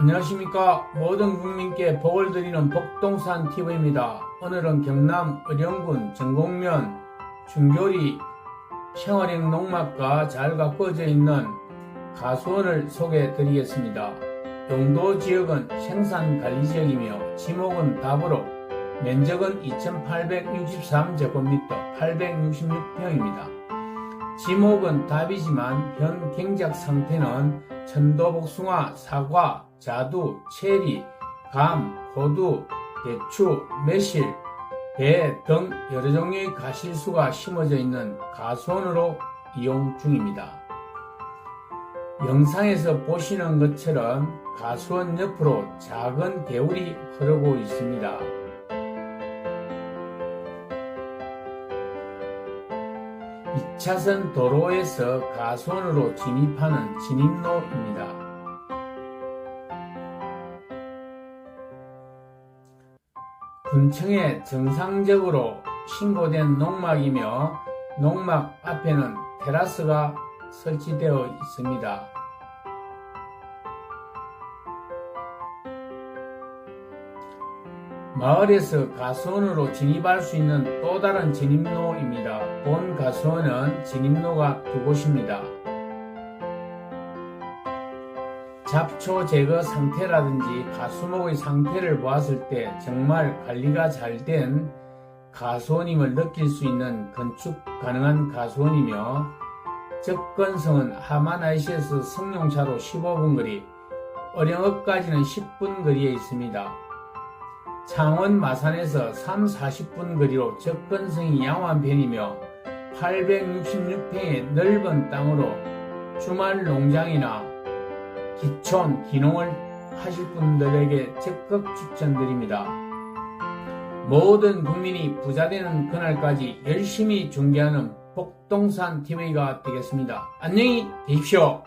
안녕하십니까 모든 국민께 복을 드리는 복동산 TV입니다. 오늘은 경남 의령군 정곡면 중교리 생활형 농막과 잘 가꾸어져 있는 가수원을 소개해 드리겠습니다. 용도 지역은 생산 관리 지역이며 지목은 답으로 면적은 2863제곱미터 866평입니다. 지목은 답이지만 현 경작 상태는 천도복숭아, 사과, 자두, 체리, 감, 호두, 대추, 매실, 배 등 여러 종류의 가실수가 심어져 있는 가수원으로 이용 중입니다. 영상에서 보시는 것처럼 가수원 옆으로 작은 개울이 흐르고 있습니다. 2차선 도로에서 가수원으로 진입하는 진입로입니다. 군청에 정상적으로 신고된 농막이며 농막 앞에는 테라스가 설치되어 있습니다. 마을에서 가수원으로 진입할 수 있는 또 다른 진입로입니다. 본 가수원은 진입로가 두 곳입니다. 잡초 제거 상태라든지 가수목의 상태를 보았을 때 정말 관리가 잘 된 가수원임을 느낄 수 있는 건축 가능한 가수원이며 접근성은 하마나이시에서 성룡차로 15분 거리, 어령읍까지는 10분 거리에 있습니다. 창원 마산에서 3, 40분 거리로 접근성이 양호한 편이며 866평의 넓은 땅으로 주말 농장이나 기촌, 기농을 하실 분들에게 적극 추천드립니다. 모든 국민이 부자되는 그날까지 열심히 중개하는 복동산 TV가 되겠습니다. 안녕히 계십시오.